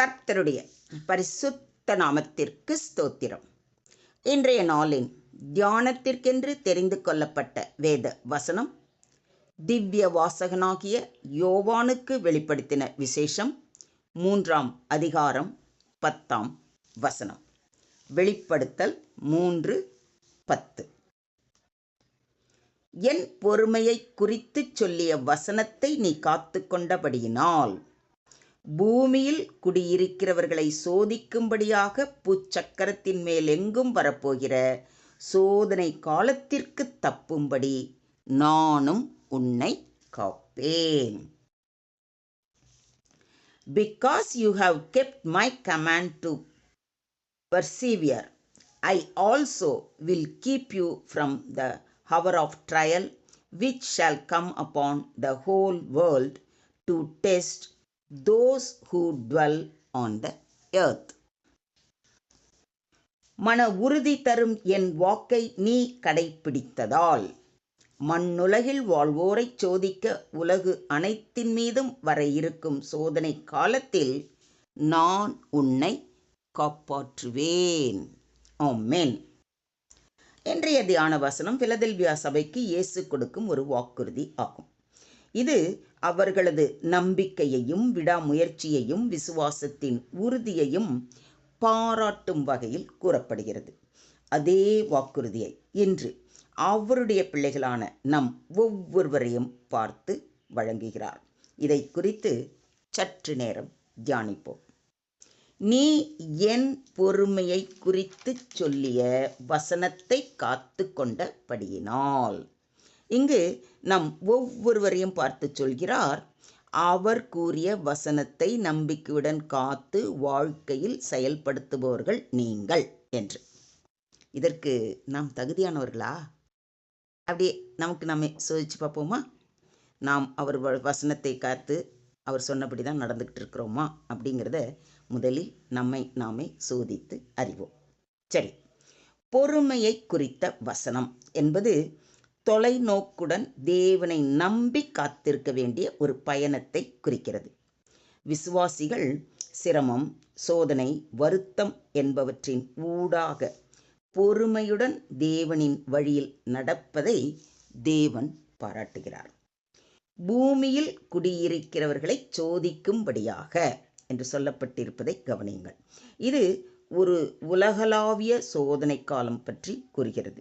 கர்த்தருடைய பரிசுத்த நாமத்திற்கு ஸ்தோத்திரம். இன்றைய நாளின் தியானத்திற்கென்று தெரிந்து கொள்ளப்பட்ட வேத வசனம் திவ்ய வாசகனாகிய யோவானுக்கு வெளிப்படுத்தின விசேஷம் மூன்றாம் அதிகாரம் பத்தாம் வசனம். வெளிப்படுத்தல் மூன்று பத்து. என் பொறுமையை குறித்துச் சொல்லிய வசனத்தை நீ காத்து கொண்டபடியினால் பூமியில் குடியிருக்கிறவர்களை சோதிக்கும்படியாக பூச்சக்கரத்தின் மேல் எங்கும் வரப்போகிற சோதனை காலத்திற்கு தப்பும்படி நானும் உன்னை காப்பேன். Because you have kept my command to persevere I also will keep you from the hour of trial which shall come upon the whole world to test those who dwell on the earth மன உறுதி தரும் என் வாக்கை நீ கடைப்பிடித்ததால் மண்ணுலகில் வாழ்வோரைச் சோதிக்க உலகு அனைத்தின் மீதும் வர இருக்கும் சோதனை காலத்தில் நான் உன்னை காப்பாற்றுவேன். ஆமென். இன்றைய தியான வசனம் பிலதெல்வியா சபைக்கு இயேசு கொடுக்கும் ஒரு வாக்குறுதி ஆகும். இது அவர்களது நம்பிக்கையையும் விடாமுயற்சியையும் விசுவாசத்தின் உறுதியையும் பாராட்டும் வகையில் கூறப்படுகிறது. அதே வாக்குறுதியை இன்று அவருடைய பிள்ளைகளான நம் ஒவ்வொருவரையும் பார்த்து வழங்குகிறார். இதை குறித்து சற்று நேரம் தியானிப்போம். நீ என் பொறுமையை குறித்து சொல்லிய வசனத்தை காத்து கொண்டபடியினால் இங்கு நம் ஒவ்வொருவரையும் பார்த்து சொல்கிறார் அவர் கூறிய வசனத்தை நம்பிக்கையுடன் காத்து வாழ்க்கையில் செயல்படுத்துபவர்கள் நீங்கள் என்று. இதற்கு நாம் தகுதியானவர்களா? அப்படியே நமக்கு நம்ம சோதிச்சு பார்ப்போமா? நாம் அவர் வசனத்தை காத்து அவர் சொன்னபடி தான் நடந்துக்கிட்டு இருக்கிறோமா? அப்படிங்கிறத முதலில் நம்மை நாமே சோதித்து அறிவோம். சரி. பொறுமையை குறித்த வசனம் என்பது தொலைநோக்குடன் தேவனை நம்பி காத்திருக்க வேண்டிய ஒரு பயணத்தை குறிக்கிறது. விசுவாசிகள் சிரமம் சோதனை வருத்தம் என்பவற்றின் ஊடாக பொறுமையுடன் தேவனின் வழியில் நடப்பதை தேவன் பாராட்டுகிறார். பூமியில் குடியிருக்கிறவர்களை சோதிக்கும்படியாக என்று சொல்லப்பட்டிருப்பதை கவனியுங்கள். இது ஒரு உலகளாவிய சோதனை காலம் பற்றி கூறுகிறது.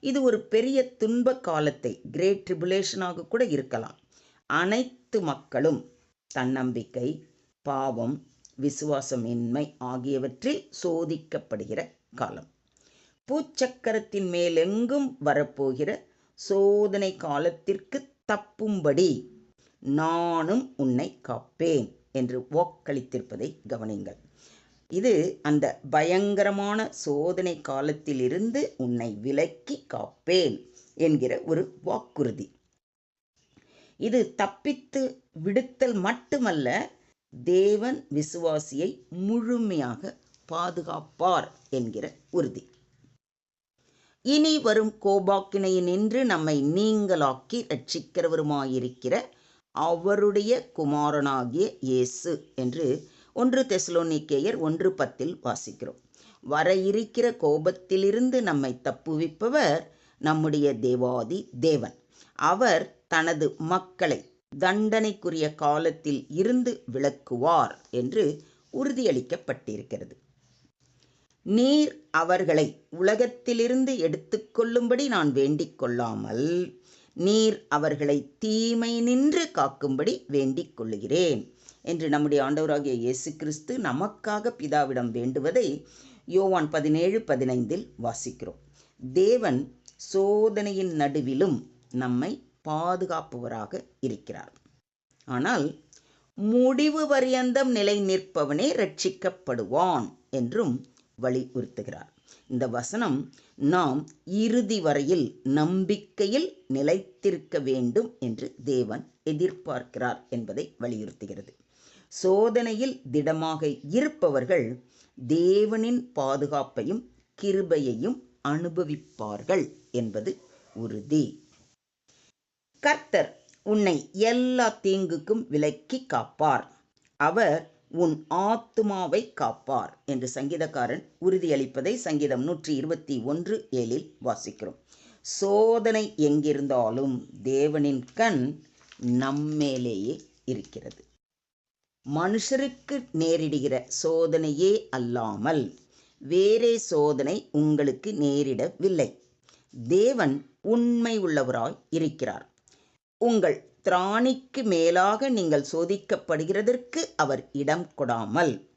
இது ஒரு பெரிய துன்ப காலத்தை கிரேட் ட்ரிபுலேஷனாக கூட இருக்கலாம். அனைத்து மக்களும் தன்னம்பிக்கை பாவம் விசுவாசமின்மை ஆகியவற்றில் சோதிக்கப்படுகிற காலம். பூச்சக்கரத்தின் மேலெங்கும் வரப்போகிற சோதனை காலத்திற்கு தப்பும்படி நானும் உன்னை காப்பேன் என்று வாக்களித்திருப்பதை கவனிங்கள் இது அந்த பயங்கரமான சோதனை காலத்திலிருந்து உன்னை விலக்கி காப்பேன் என்கிற ஒரு வாக்குறுதி. இது தப்பித்து விடுத்தல் மட்டுமல்ல தேவன் விசுவாசியை முழுமையாக பாதுகாப்பார் என்கிற உறுதி. இனி வரும் கோபாக்கினையினின்று நம்மை நீங்களாக்கி ரட்சிக்கிறவருமாயிருக்கிற அவருடைய குமாரனாகிய இயேசு என்று ஒன்று தெசலோனிக்கேயர் ஒன்று பத்தில் வாசிக்கிறோம். வர இருக்கிற கோபத்திலிருந்து நம்மை தப்புவிப்பவர் நம்முடைய தேவாதி தேவன். அவர் தனது மக்களை தண்டனைக்குரிய காலத்தில் இருந்து விளக்குவார் என்று உறுதியளிக்கப்பட்டிருக்கிறது. நீர் அவர்களை உலகத்திலிருந்து எடுத்துக்கொள்ளும்படி நான் வேண்டிக் கொள்ளாமல் நீர் அவர்களை தீமை நின்று காக்கும்படி வேண்டிக் கொள்ளுகிறேன். என்று நம்முடைய ஆண்டவராகிய இயேசு கிறிஸ்து நமக்காக பிதாவிடம் வேண்டுவதை யோவான் பதினேழு பதினைந்தில் வாசிக்கிறோம். தேவன் சோதனையின் நடுவிலும் நம்மை பாதுகாப்பவராக இருக்கிறார். ஆனால் முடிவு பரியந்தம் நிலை நிற்பவனே ரட்சிக்கப்படுவான் என்றும் வலியுறுத்துகிறார். இந்த வசனம் நாம் இறுதி வரையில் நம்பிக்கையில் நிலைத்திருக்க வேண்டும் என்று தேவன் எதிர்பார்க்கிறார் என்பதை வலியுறுத்துகிறது. சோதனையில் திடமாக இருப்பவர்கள் தேவனின் பாதுகாப்பையும் கிருபையையும் அனுபவிப்பார்கள் என்பது உறுதி. கர்த்தர் உன்னை எல்லா தீங்குக்கும் விலக்கி காப்பார். அவர் உன் ஆத்துமாவை காப்பார் என்று சங்கீதக்காரன் உறுதியளிப்பதை சங்கீதம் நூற்றி இருபத்தி ஒன்று ஏழில் வாசிக்கிறோம். சோதனை எங்கிருந்தாலும் தேவனின் கண் நம்மேலேயே இருக்கிறது. மனுஷருக்கு நேரிடுகிற சோதனையே அல்லாமல் வேறே சோதனை உங்களுக்கு நேரிடவில்லை. தேவன் உண்மை உள்ளவராய் இருக்கிறார். உங்கள் திராணிக்கு மேலாக நீங்கள் சோதிக்கப்படுகிறதற்கு அவர் இடம் கொடாமல்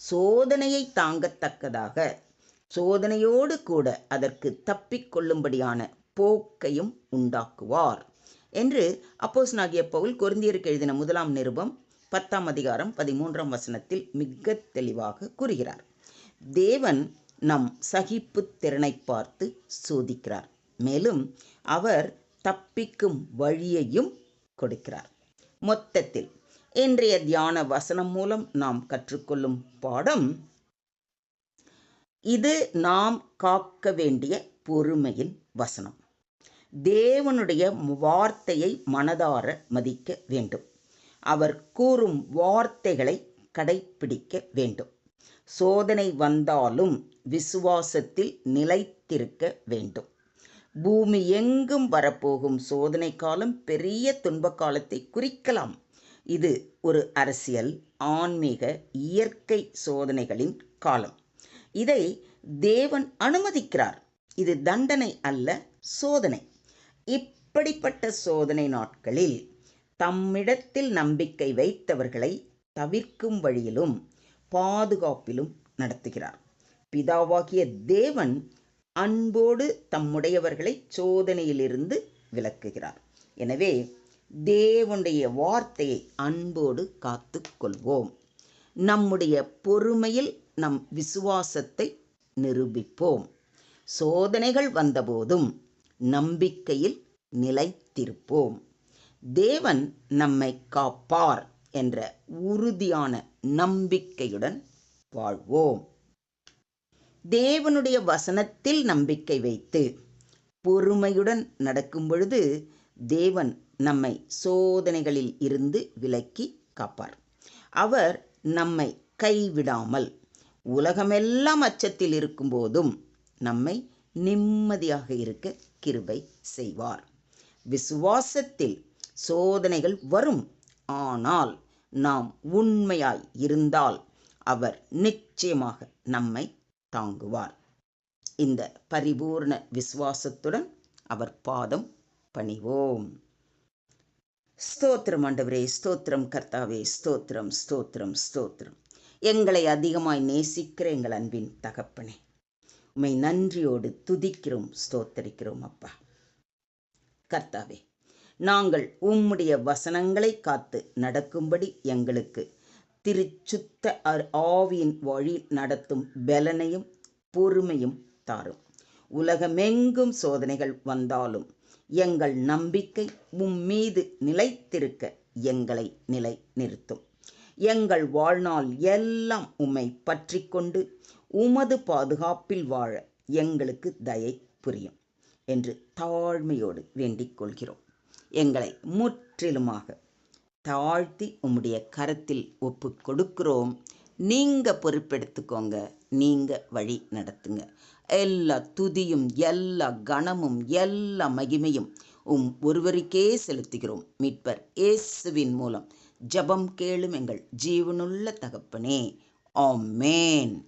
சோதனையை தாங்கத்தக்கதாக சோதனையோடு கூட அதற்கு தப்பிக்கொள்ளும்படியான போக்கையும் உண்டாக்குவார். என்று அப்போஸ் நாகிய பவுல் கொருந்தியருக்கு எழுதின முதலாம் நிருபம் பத்தாம் அதிகாரம் பதிமூன்றாம் வசனத்தில் மிக தெளிவாக கூறுகிறார். தேவன் நம் சகிப்பு திறனை பார்த்து சோதிக்கிறார். மேலும் அவர் தப்பிக்கும் வழியையும் கொடுக்கிறார். மொத்தத்தில் இன்றைய தியான வசனம் மூலம் நாம் கற்றுக்கொள்ளும் பாடம் இது நாம் காக்க வேண்டிய பொறுமையின் வசனம். தேவனுடைய வார்த்தையை மனதார மதிக்க வேண்டும். அவர் கூறும் வார்த்தைகளை கடைப்பிடிக்க வேண்டும். சோதனை வந்தாலும் விசுவாசத்தில் நிலைத்திருக்க வேண்டும். பூமி எங்கும் வரப்போகும் சோதனை காலம் பெரிய துன்ப காலத்தை குறிக்கலாம். இது ஒரு அரசியல் ஆன்மீக இயற்கை சோதனைகளின் காலம். இதை தேவன் அனுமதிக்கிறார். இது தண்டனை அல்ல சோதனை. இப்படிப்பட்ட சோதனை நாட்களில் தம்மிடத்தில் நம்பிக்கை வைத்தவர்களை தவிர்க்கும் வழியிலும் பாதுகாப்பிலும் நடத்துகிறார். பிதாவாகிய தேவன் அன்போடு தம்முடையவர்களை சோதனையிலிருந்து விளக்குகிறார் எனவே தேவனுடைய வார்த்தையை அன்போடு காத்து கொள்வோம். நம்முடைய பொறுமையில் நம் விசுவாசத்தை நிரூபிப்போம். சோதனைகள் வந்தபோதும் நம்பிக்கையில் நிலைத்திருப்போம். தேவன் நம்மை காப்பார் என்ற உறுதியான நம்பிக்கையுடன் வாழ்வோம். தேவனுடைய வசனத்தில் நம்பிக்கை வைத்து பொறுமையுடன் நடக்கும் பொழுது தேவன் நம்மை சோதனைகளில் இருந்து விலக்கி காப்பார். அவர் நம்மை கைவிடாமல் உலகமெல்லாம் அச்சத்தில் இருக்கும்போதும் நம்மை நிம்மதியாக இருக்க கிருபை செய்வார். விசுவாசத்தில் சோதனைகள் வரும். ஆனால் நாம் உண்மையாய் இருந்தால் அவர் நிச்சயமாக நம்மை தாங்குவார். இந்த பரிபூர்ண விசுவாசத்துடன் அவர் பாதம் பணிவோம். ஸ்தோத்திரம் ஆண்டவரே ஸ்தோத்திரம் கர்த்தாவே ஸ்தோத்திரம் ஸ்தோத்திரம் ஸ்தோத்திரம். எங்களை அதிகமாய் நேசிக்கிற எங்கள் அன்பின் தகப்பனே உமை நன்றியோடு துதிக்கிறோம் ஸ்தோத்தரிக்கிறோம் அப்பா. கர்த்தாவே நாங்கள் உம்முடைய வசனங்களை காத்து நடக்கும்படி எங்களுக்கு திருச்சுத்த ஆவியின் வழி நடத்தும் பலனையும் பொறுமையும் தாரும். உலகமெங்கும் சோதனைகள் வந்தாலும் எங்கள் நம்பிக்கை உம் மீது நிலைத்திருக்க எங்களை நிலை நிறுத்தும் எங்கள் வாழ்நாள் எல்லாம் உம்மை பற்றி கொண்டு உமது பாதுகாப்பில் வாழ எங்களுக்கு தயை புரியும் என்று தாழ்மையோடு வேண்டிக் கொள்கிறோம். எங்களை முற்றிலுமாக தாழ்த்தி உம்முடைய கரத்தில் ஒப்பு கொடுக்கிறோம். நீங்கள் பொறுப்பெடுத்துக்கோங்க. நீங்கள் வழி நடத்துங்க. எல்லா துதியும் எல்லா கணமும் எல்லா மகிமையும் உம் ஒருவருக்கே செலுத்துகிறோம். மீட்பர் இயேசுவின் மூலம் ஜபம் கேளும் எங்கள் ஜீவனுள்ள தகப்பனே. ஆமேன்.